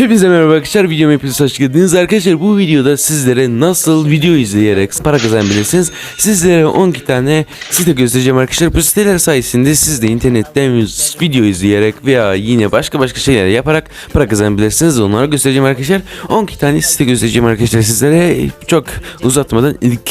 Hepinize merhaba arkadaşlar videoma hepiniz hoş geldiniz. Arkadaşlar bu videoda sizlere nasıl video izleyerek para kazanabilirsiniz? Sizlere 12 tane site göstereceğim arkadaşlar. Bu siteler sayesinde siz de internetten video izleyerek veya yine başka başka şeyler yaparak para kazanabilirsiniz. Onları göstereceğim arkadaşlar. 12 tane site göstereceğim arkadaşlar sizlere. Çok uzatmadan ilk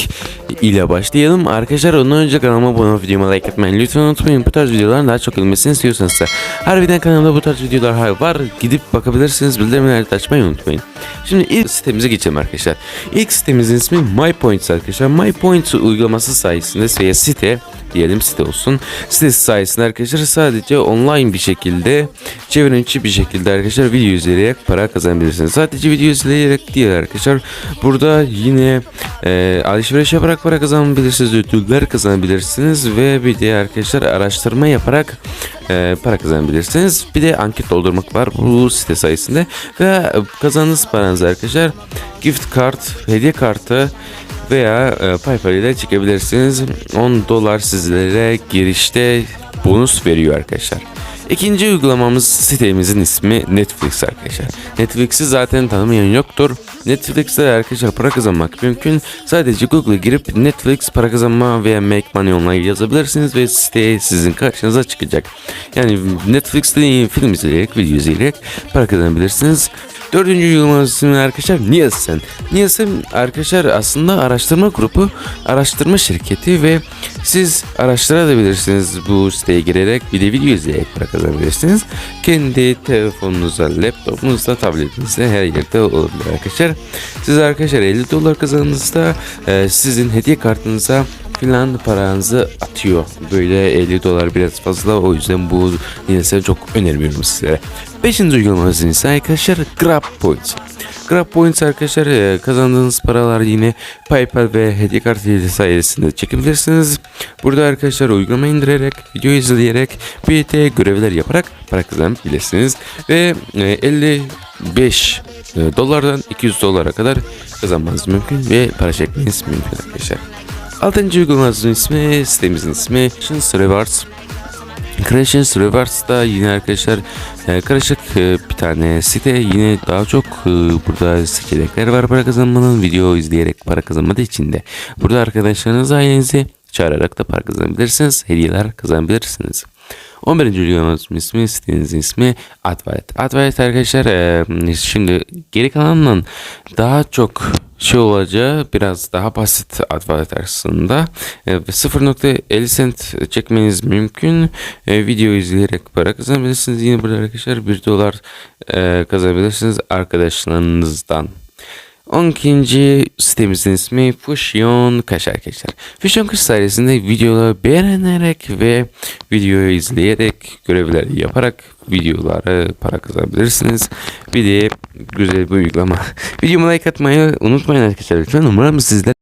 ile başlayalım arkadaşlar ondan önce kanalıma abone olup videoma like atmayı lütfen unutmayın bu tarz videoların daha çok gelmesini istiyorsanız da harbiden kanalımda bu tarz videolar var gidip bakabilirsiniz bildirimleri de açmayı unutmayın. Şimdi ilk sitemize geçelim arkadaşlar. İlk sitemizin ismi MyPoints arkadaşlar. MyPoints uygulaması sayesinde veya site diyelim site olsun. Sitesi sayesinde arkadaşlar sadece online bir şekilde çevrimiçi bir şekilde arkadaşlar video izleyerek para kazanabilirsiniz. Sadece video izleyerek değil arkadaşlar. Burada yine e, alışveriş yaparak para kazanabilirsiniz. Ödüller kazanabilirsiniz ve bir de arkadaşlar araştırma yaparak e, para kazanabilirsiniz. Bir de anket doldurmak var bu site sayesinde ve kazandığınız paranızı arkadaşlar gift kart, hediye kartı veya e, PayPal ile çekebilirsiniz. 10 dolar sizlere girişte bonus veriyor arkadaşlar. İkinci uygulamamız sitemizin ismi Netflix arkadaşlar. Netflix'i zaten tanımayan yoktur. Netflix'te arkadaşlar para kazanmak mümkün. Sadece Google'a girip Netflix para kazanma veya Make Money Online yazabilirsiniz ve site sizin karşınıza çıkacak. Yani Netflix'te film izleyerek, video izleyerek para kazanabilirsiniz. Dördüncü uygulamamız ismi arkadaşlar Nielsen. Nielsen arkadaşlar aslında araştırma grubu, araştırma şirketi ve siz araştırabilirsiniz bu siteye girerek bir de video izleyerek para kazanabilirsiniz. Kendi telefonunuza, laptopunuzda, tabletinizde her yerde olabilir arkadaşlar. Siz arkadaşlar 50 dolar kazandığınızda e, sizin hediye kartınıza filan paranızı atıyor. Böyle 50 dolar biraz fazla o yüzden bu Nielsen'i çok önermiyorum sizlere. Beşinci uygulamamız ise arkadaşlar Grab Points. Grab Points arkadaşlar e, kazandığınız paralar yine PayPal ve hediye kartı sayesinde çekebilirsiniz. Burada arkadaşlar uygulama indirerek, video izleyerek, bir de görevler yaparak para kazanabilirsiniz. Ve e, 55 e, dolardan 200 dolara kadar kazanmanız mümkün ve para çekmeniz mümkün arkadaşlar. Altıncı uygulamamızın ismi, sitemizin ismi Creations Rewards. Creations Rewards da yine arkadaşlar e, karışık e, bir tane site. Yine daha çok e, burada seçenekler var para kazanmanın. Video izleyerek para kazanmadığı için de. Burada arkadaşlarınızı ailenizi çağırarak da para kazanabilirsiniz. Hediyeler kazanabilirsiniz. 11. uygulamamızın ismi, sitenizin ismi Advalet. Advalet arkadaşlar e, şimdi geri kalanından daha çok şey olacağı biraz daha basit Advalet aslında. E, ve 0.50 cent çekmeniz mümkün. E, video izleyerek para kazanabilirsiniz. Yine burada arkadaşlar 1 dolar e, kazanabilirsiniz arkadaşlarınızdan. 12. sitemizin ismi Fusion Kaş arkadaşlar. Fusion Kaş sayesinde videoları beğenerek ve videoyu izleyerek görevler yaparak videoları para kazanabilirsiniz. Bir de güzel bir uygulama. Videomu like atmayı unutmayın arkadaşlar lütfen. Umarım sizler